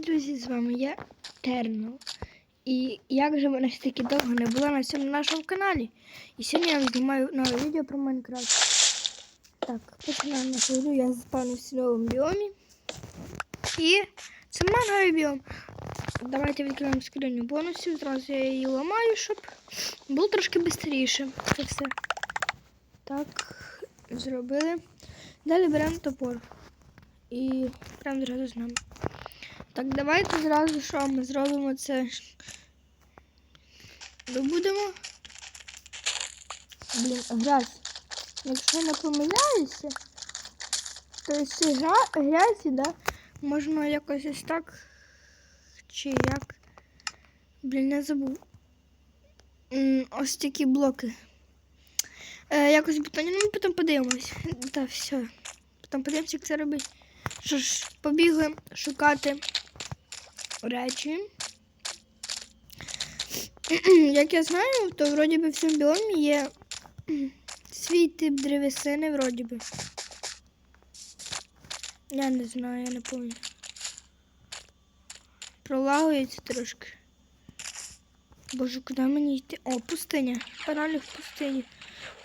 друзі, з вами я Тернал. І як же мене ж таки довго не було на цьому нашому каналі. І сьогодні я вам знімаю нове відео про Майнкрафт. Так, починаємо нашу гру. Я заспавнився в новому біомі. І це манговий біом. Давайте відкриємо скриню бонусів. Зразу я її ламаю, щоб було трошки швидше. Це все. Так, зробили. Далі беремо топор. І прямо зразу з нами. Так, давайте зразу що ми зробимо це. Добудемо. Блін, грязь. Якщо не помиляюся, то гра... грязі, да, можна якось ось так. Чи як. Блін, не забув. Ось такі блоки. Е, якось бетоні, ну потім подивимось. Та все. Потім подивимося, як це робити. Що ж, побігли шукати речі. Як я знаю, то вроді би в цьому біомі є свій тип древесини, вроді би. Я не знаю, я не пам'ятаю. Пролагується трошки. Боже, куди мені йти? О, пустиня. Паралі в пустині.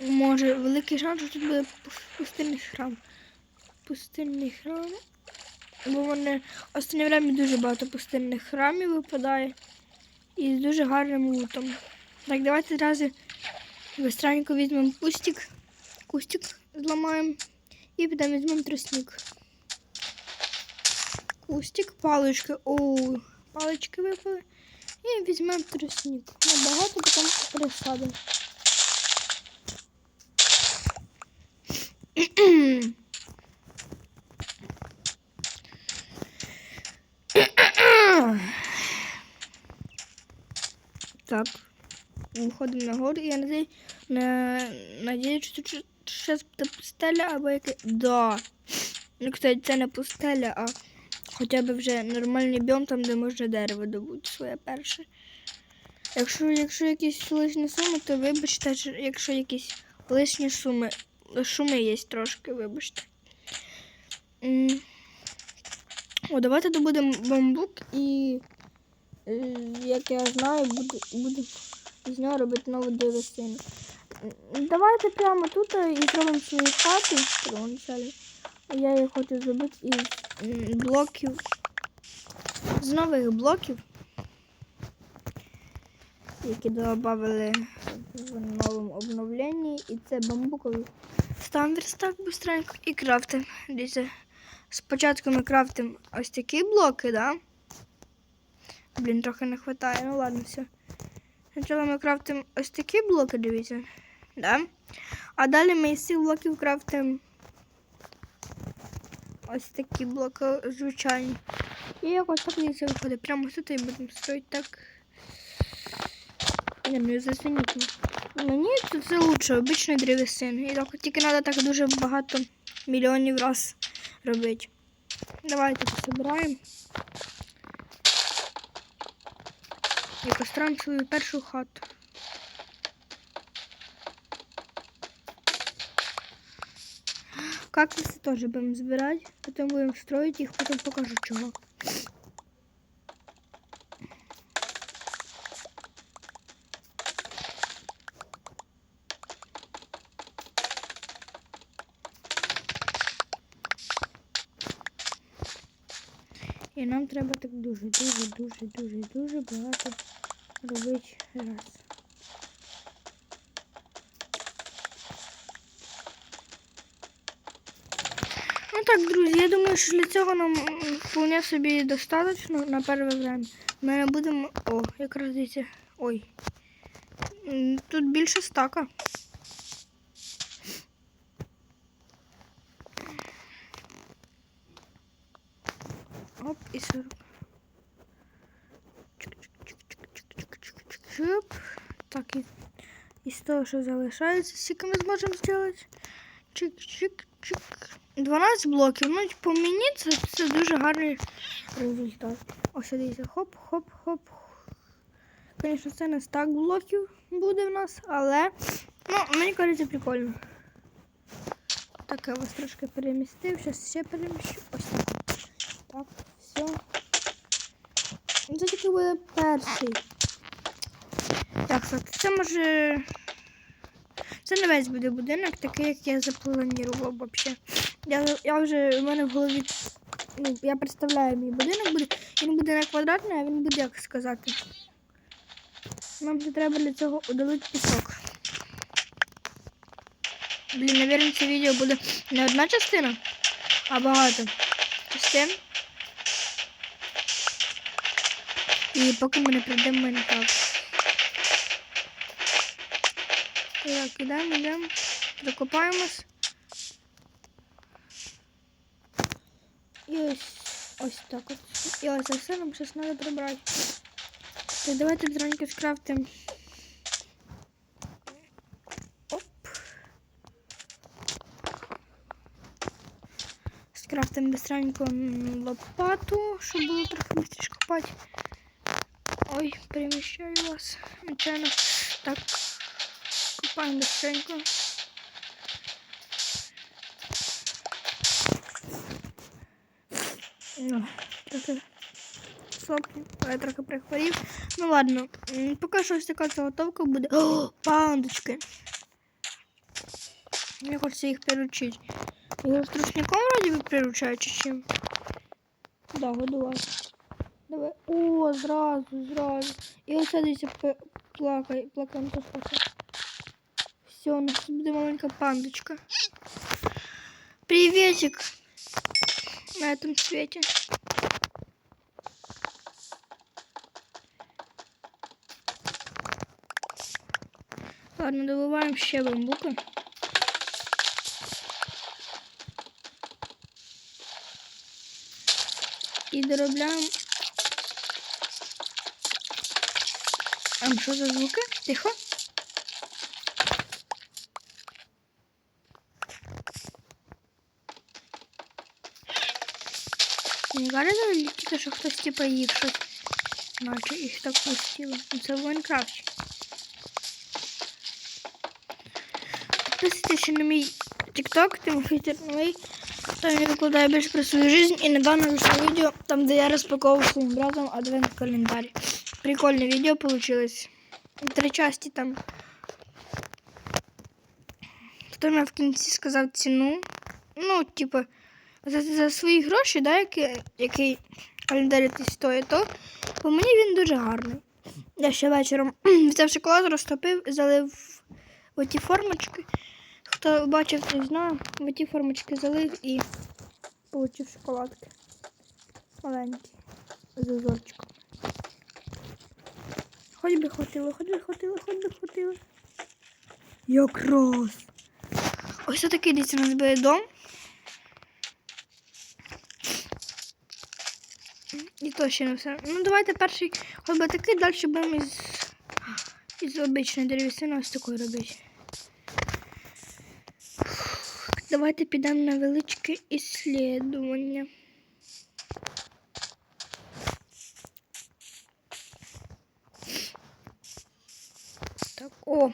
Може, великий шанс, що тут буде пустинний храм. Пустинний храм. Бо вони останнє время дуже багато пустинних храмів випадає. І з дуже гарним лутом. Так, давайте зразу быстренько візьмемо кустик. Кустик зламаємо. І підемо візьмемо тростник. Кустик, палички. О, палички випали. І візьмемо тростник. Набагато потім пересадимо. Так. Виходимо на гору. Я надію, на... надіюсь, що тут щось пустеля або яке. Да. Ну, кстати, це не пустеля, а хоча б вже нормальний біом, там, де можна дерево добути своє перше. Якщо, якщо якісь лишні суми, то вибачте, якщо якісь лишні суми, шуми є трошки, вибачте. О, давайте добудемо бамбук і, як я знаю, буду, буду з нього робити нову древесину. Давайте прямо тут і зробимо хати. Первоначально. Я їх хочу зробити із блоків. З нових блоків, які додали в новому обновленні. І це бамбуковий стандарт так быстренько і крафтим. Дивіться. Спочатку ми крафтимо ось такі блоки, да? Блін, трохи не вистачає, ну ладно, все. Спочатку ми крафтимо ось такі блоки, дивіться. Да? А далі ми із цих блоків крафтимо ось такі блоки звичайні. І якось так дивіться виходить. Прямо тут і будемо строїти так. Не, ну. Мені це, це лучше обичної древесини. І так тільки треба так дуже багато мільйонів раз робити. Давайте пособираємо. І построїмо свою першу хату. Кактусы тоже будем забирать, потом будем строить их, потом покажу чего. Дуже, дуже, дуже, дуже багато робити раз. Ну так, друзі, я думаю, що для цього нам вполне собі достатньо на перше время. Ми будемо. О, якраз дивіться. Ой. Тут більше стака. Оп, і 40. Чик-чик-чик-чик-чик-чик-чик. Так, і, і з того, що залишається, скільки ми зможемо зробити. Чик-чик-чик. 12 блоків. Ну, по мені це, це дуже гарний результат. Ось дивіться, хоп-хоп-хоп. Звісно, це не стак блоків буде в нас, але ну, мені кажеться прикольно. Так, я вас трошки перемістив, зараз ще переміщу. Ось так. Так, все. який буде перший. Так, це може. Це не весь буде будинок, такий, як я запланував взагалі. Я, я вже в мене в голові. Ну, я представляю мій будинок буде. Він буде не квадратний, а він буде, як сказати. Нам буде треба для цього удалити пісок. Блін, навірно, це відео буде не одна частина, а багато частин. І поки ми не прийдемо Майнкрафт. Так, ідемо, йдемо, докопаємось. І ось, ось так от. І ось це все нам зараз треба прибрати. Так, давайте дроньки скрафтимо. Оп. Скрафтимо быстренько лопату, щоб було трохи быстріше копати. Ой, переміщаю вас. Нечайно. Так. Копаємо быстренько. Ну, трохи соплі. Я трохи прихворів. Ну ладно, поки що ось така заготовка буде. О, пандочки. Мені хочеться їх приручити. Його з трушником вроді би приручають чи чим? Да, годувати. Давай. О, зразу, зразу. І оце десь плакай, то спасе. Все, у нас буде маленька пандочка. Приветик на этом свете. Ладно, добываем ще бамбука. І доробляємо. А що за звуки? Тихо. Не кажется, тільки що хтось типа їх щось. Наче їх так пустило. Ну, Це в Майнкрафті. Підписуйтесь ще на мій TikTok, Тимофій Терновий. Там я викладаю більше про свою жизнь і недавно вийшло відео, там де я розпаковував своїм братом адвент календар. Прикольне відео получилось. Три часті там. Потім я в кінці сказав ціну. Ну, типу, за, за свої гроші, да, які, який календар стоїть, то по мені він дуже гарний. Я ще вечором взяв шоколад, розтопив, залив в ті формочки. Хто бачив, той знає, в ті формочки залив і отримав шоколадки. Маленькі. З. Хоч би хватило, хоч би хватило, хоч би хватило. Якраз. Ось такий десь у дом. І то ще не все. Ну давайте перший хоч би такий, далі будемо із, із обичної дерев'ясини ось такої робити. Давайте підемо на величке іслідування. Так, о!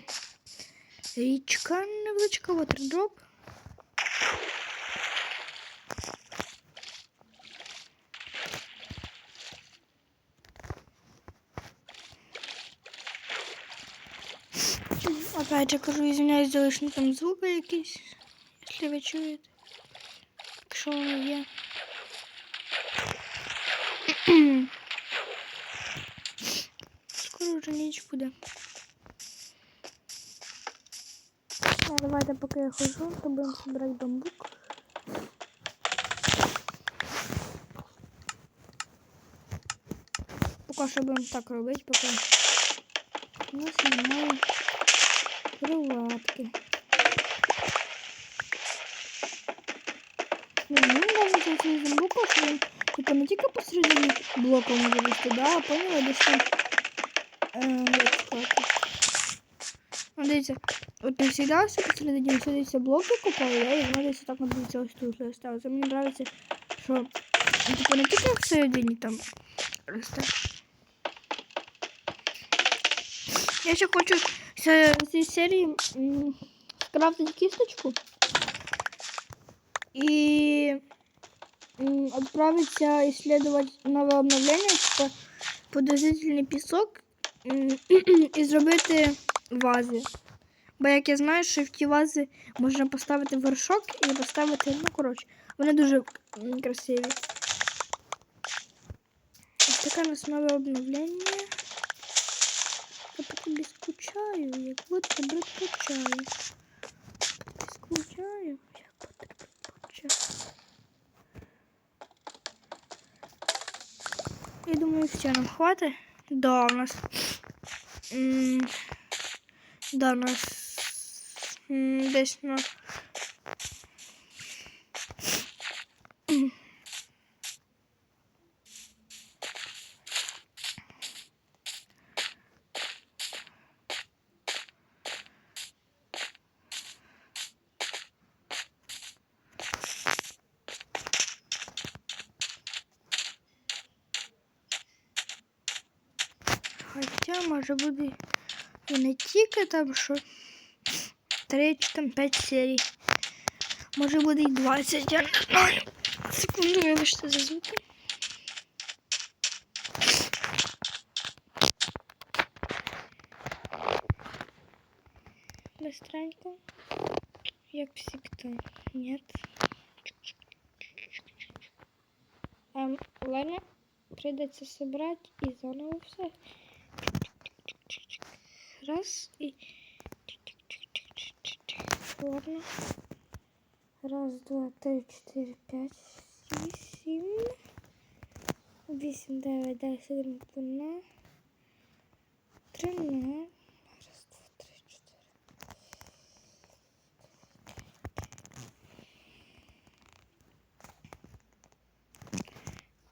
Річка невеличка, вотердроп. Опять же кажу, извиняюсь за лишні там звуки якісь, якщо ви чуєте. Якщо вони є. Скоро вже ніч буде. А, давайте поки я хожу, то будемо збирати бамбук. Поки що будемо так робити, поки у нас немає кроватки. Ні, мені нравится цей бамбук, що він типу не тільки посередині блока може вести, да, а поняла, десь там е, як сказати. Ну, дивіться, от не всегда все посередині, все дивіться блоки купаю, да, і воно десь так от дивіться ось тут осталось. Мені нравится, що ну, типу не тільки всередині там росте. Я ще хочу з цієї серії м, скрафтити кісточку. І отправиться исследовать нове обновлення, типа подозрительний пісок і зробити вази. Бо як я знаю, що в ті вази можна поставити вершок і поставити, ну коротше, вони дуже красиві. Ось таке у нас нове обновлення. Я по тобі скучаю, як будто би скучаю. Скучаю, як будто би скучаю. Я думаю, все нам хватит. Да, у нас... Да, у нас десь на... Хоча буде не тільки там, що 3 чи там 5 серій. Може буде і 20, я не знаю. Секунду, вибачте за звуки. Быстренько. Як всегда. Нет. Ем, ладно. Придется собрать и заново все. Раз и... Ладно. Раз, два, три, четыре, пять, шесть, семь. Вісім, дев'ять, десять, один, дванадцять. Тринадцять. Раз, два, три, чотири.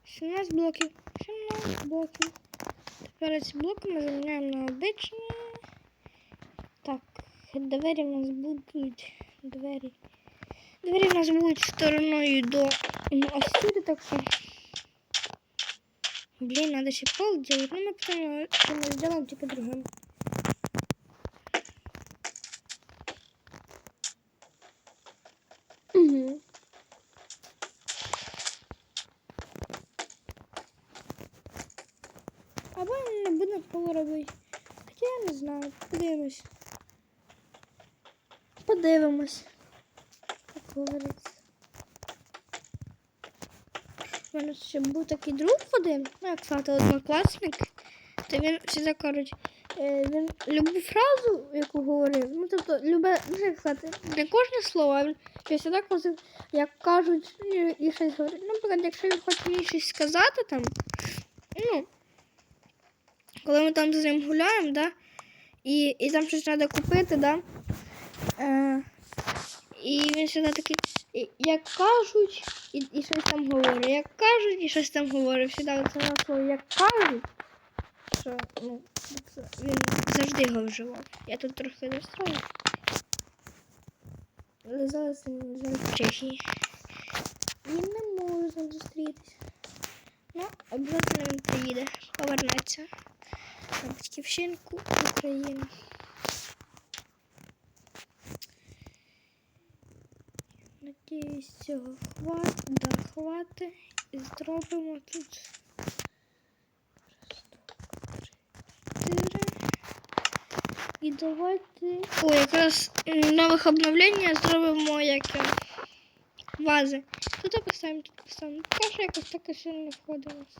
17 блоків. 17 блоків. Тепер ці блоки ми заміняємо на обичні. Двері в нас будуть. Двері. Двері в нас будуть стороною до ну, ось сюди, так що. Блін, надо ще пол делать. Ну, потім це ми зробимо типу другим. Угу. Або не будемо полу робити. Хоча я не знаю. Подивимось. Подивимось. Як говориться. У мене ще був такий друг один, ну як сказати, однокласник. То він завжди кажуть, е, він любу фразу, яку говорив, ну тобто любе, ну як сказати, не кожне слово, а він завжди казав, як кажуть, і, і щось говорить. Ну, наприклад, якщо він хоче мені щось сказати там, ну, коли ми там з ним гуляємо, да, і, і там щось треба купити, да, е, і він завжди такий, як кажуть, і, і щось там говорить, як кажуть, і щось там говорить. Всегда це на слово як кажуть, що ну, він завжди його вживав. Я тут трохи розстрою. Але зараз він зараз в Чехії. Він не може з ним зустрітися. Ну, обов'язково він приїде, повернеться на батьківщинку України. Надіюсь, цього хват, да, хвати. І зробимо тут. Три. І давайте. О, якраз м, нових обновлення зробимо як е, вази. Тут поставимо, тут поставимо. Що якось таке сильно входилось.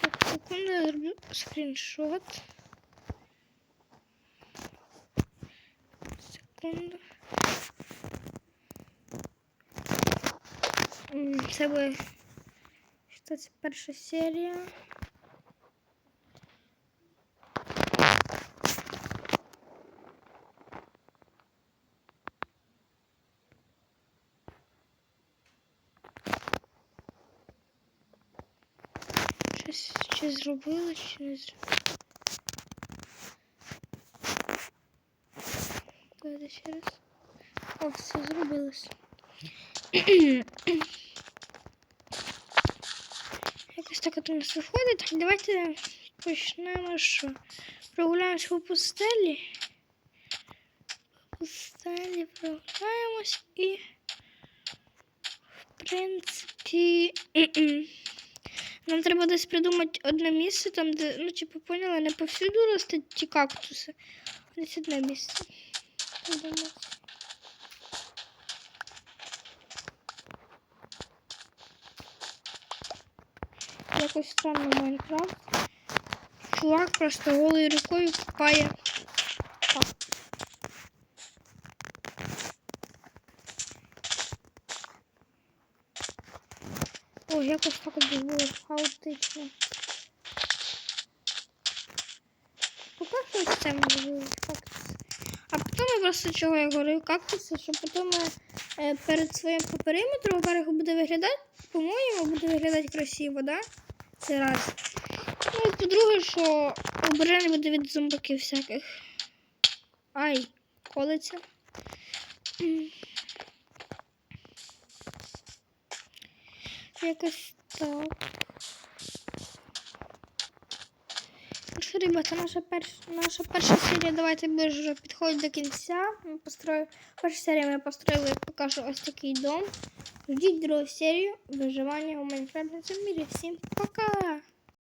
Так, секунду, я зроблю скріншот. Секунду. Це буде що це перша серія. Щось чи зробили, чи не зробили. Раз. О, все зробилось. Якось так от у нас виходить. Давайте почнемо, що прогуляємось по пустелі. пустелі програємось і. В принципі. Нам треба десь придумати одне місце, там, де, ну, типу, поняла, не повсюду ростуть ті кактуси. Десь одне місце. Якось странно Майнкрафт. Чувак просто голою рукою купає. Ой, якось так було хаотично. Поки що це потім я просто чого я говорю кактуси, що потім е, перед своїм по периметру, во-первых, буде виглядати, по-моєму, буде виглядати красиво, да? Це раз. Ну по-друге, що обережно буде від зомбаків всяких. Ай, колиться. Якось так. Ну що, ребята, наша перша, наша перша серія, давайте вже підходить до кінця. Ми построїли, перша серія ми построїли, я покажу, ось такий дом. Ждіть другу серію виживання у Майнкрафті цьому мірі. Всім пока!